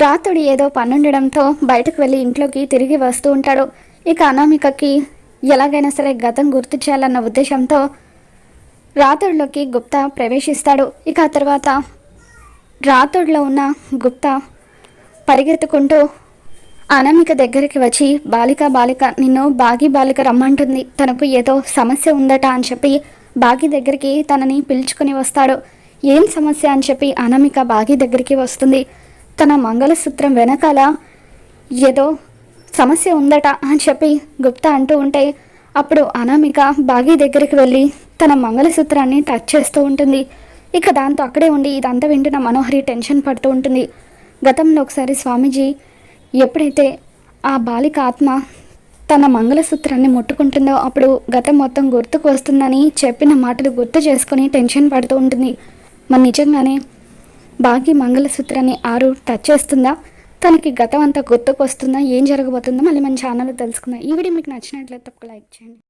రాత్రుడు ఏదో పనుండడంతో బయటకు వెళ్ళి ఇంట్లోకి తిరిగి వస్తూ ఉంటాడు. ఇక అనామికకి ఎలాగైనా సరే గతం గుర్తు చేయాలన్న ఉద్దేశంతో రాతుడిలోకి గుప్తా ప్రవేశిస్తాడు. ఇక ఆ తర్వాత రాతుడిలో ఉన్న గుప్తా పరిగెత్తుకుంటూ అనామిక దగ్గరికి వచ్చి బాలిక బాలిక నిన్ను బాగి బాలిక రమ్మంటుంది. తనకు ఏదో సమస్య ఉందట అని చెప్పి బాగి దగ్గరికి తనని పిలుచుకుని వస్తాడు. ఏం సమస్య? అని చెప్పి అనామిక బాగి దగ్గరికి వస్తుంది. తన మంగళసూత్రం వెనకాల ఏదో సమస్య ఉందట అని చెప్పి గుప్తా అంటూ ఉంటే అప్పుడు అనామిక బాగీ దగ్గరికి వెళ్ళి తన మంగళసూత్రాన్ని టచ్ చేస్తూ ఉంటుంది. ఇక దాంతో అక్కడే ఉండి ఇదంతా వింటున్న మనోహరి టెన్షన్ పడుతూ ఉంటుంది. గతంలో ఒకసారి స్వామీజీ ఎప్పుడైతే ఆ బాలిక ఆత్మ తన మంగళసూత్రాన్ని ముట్టుకుంటుందో అప్పుడు గతం మొత్తం గుర్తుకు వస్తుందని చెప్పిన మాటలు గుర్తు చేసుకుని టెన్షన్ పడుతూ ఉంటుంది. మరి నిజంగానే బాగి మంగళసూత్రాన్ని ఆరు టచ్ చేస్తుందా? తనకి గతం అంతా గుర్తుకు వస్తుందా ఏం జరగబోతుందో మళ్ళీ మన ఛానల్లో తెలుసుకుందాం. ఈ వీడియో మీకు నచ్చినట్లయితే తప్పక లైక్ చేయండి.